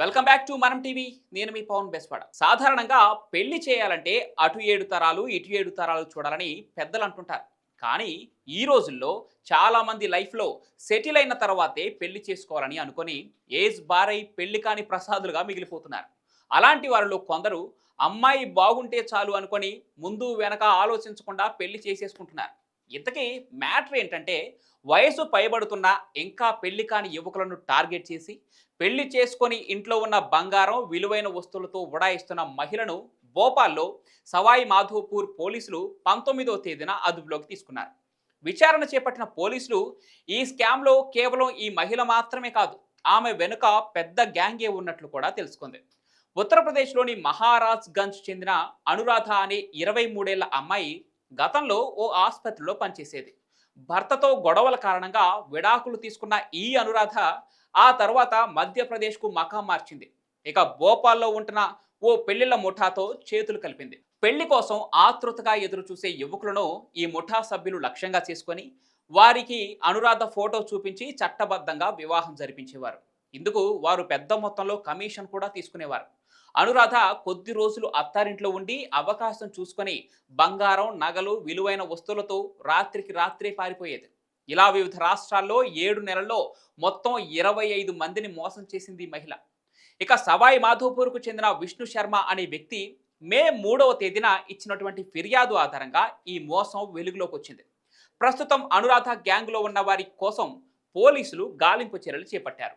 Welcome back to Manam TV నేను మీ పవన్ బెస్వాడ. సాధారణంగా పెళ్ళి చేయాలంటే అటు ఏడు తరాలు ఇటు ఏడు తరాలు చూడాలని పెద్దలు అంటుంటారు. కానీ ఈ రోజుల్లో చాలామంది లైఫ్లో సెటిల్ అయిన తర్వాతే పెళ్ళి చేసుకోవాలని అనుకొని ఏజ్ బారై పెళ్ళి కాని ప్రసాదులుగా మిగిలిపోతున్నారు. అలాంటి వారిలో కొందరు అమ్మాయి బాగుంటే చాలు అనుకొని ముందు వెనక ఆలోచించకుండా పెళ్ళి చేసేసుకుంటున్నారు. ఇంతకీ మ్యాటర్ ఏంటంటే వయసు పైబడుతున్న ఇంకా పెళ్ళి కాని యువకులను టార్గెట్ చేసి పెళ్ళి చేసుకొని ఇంట్లో ఉన్న బంగారం విలువైన వస్తువులతో ఉడాయిస్తున్న మహిళను భోపాల్లో సవాయి మాధోపూర్ పోలీసులు పంతొమ్మిదో తేదీన అదుపులోకి తీసుకున్నారు. విచారణ చేపట్టిన పోలీసులు ఈ స్కామ్లో కేవలం ఈ మహిళ మాత్రమే కాదు ఆమె వెనుక పెద్ద గ్యాంగే ఉన్నట్లు కూడా తెలుసుకుంది. ఉత్తరప్రదేశ్లోని మహారాజ్ గంజ్ చెందిన అనురాధ అనే ఇరవై మూడేళ్ళ అమ్మాయి గతంలో ఓ ఆసుపత్రిలో పనిచేసేది. భర్తతో గొడవల కారణంగా విడాకులు తీసుకున్న ఈ అనురాధ ఆ తర్వాత మధ్యప్రదేశ్కు మకా మార్చింది. ఇక భోపాల్లో ఉంటున్న ఓ పెళ్ళిళ్ళ ముఠాతో చేతులు కలిపింది. పెళ్ళి కోసం ఆతృతగా ఎదురు చూసే యువకులను ఈ ముఠా సభ్యులు లక్ష్యంగా చేసుకొని వారికి అనురాధ ఫోటో చూపించి చట్టబద్ధంగా వివాహం జరిపించేవారు. ఇందుకు వారు పెద్ద మొత్తంలో కమిషన్ కూడా తీసుకునేవారు. అనురాధ కొద్ది రోజులు అత్తారింట్లో ఉండి అవకాశం చూసుకొని బంగారం నగలు విలువైన వస్తువులతో రాత్రికి రాత్రే పారిపోయేది. ఇలా వివిధ రాష్ట్రాల్లో ఏడు నెలల్లో మొత్తం ఇరవై ఐదు మందిని మోసం చేసింది మహిళ. ఇక సవాయి మాధోపూర్కు చెందిన విష్ణు శర్మ అనే వ్యక్తి మే మూడవ తేదీన ఇచ్చినటువంటి ఫిర్యాదు ఆధారంగా ఈ మోసం వెలుగులోకి వచ్చింది. ప్రస్తుతం అనురాధ గ్యాంగ్లో ఉన్న వారి కోసం పోలీసులు గాలింపు చర్యలు చేపట్టారు.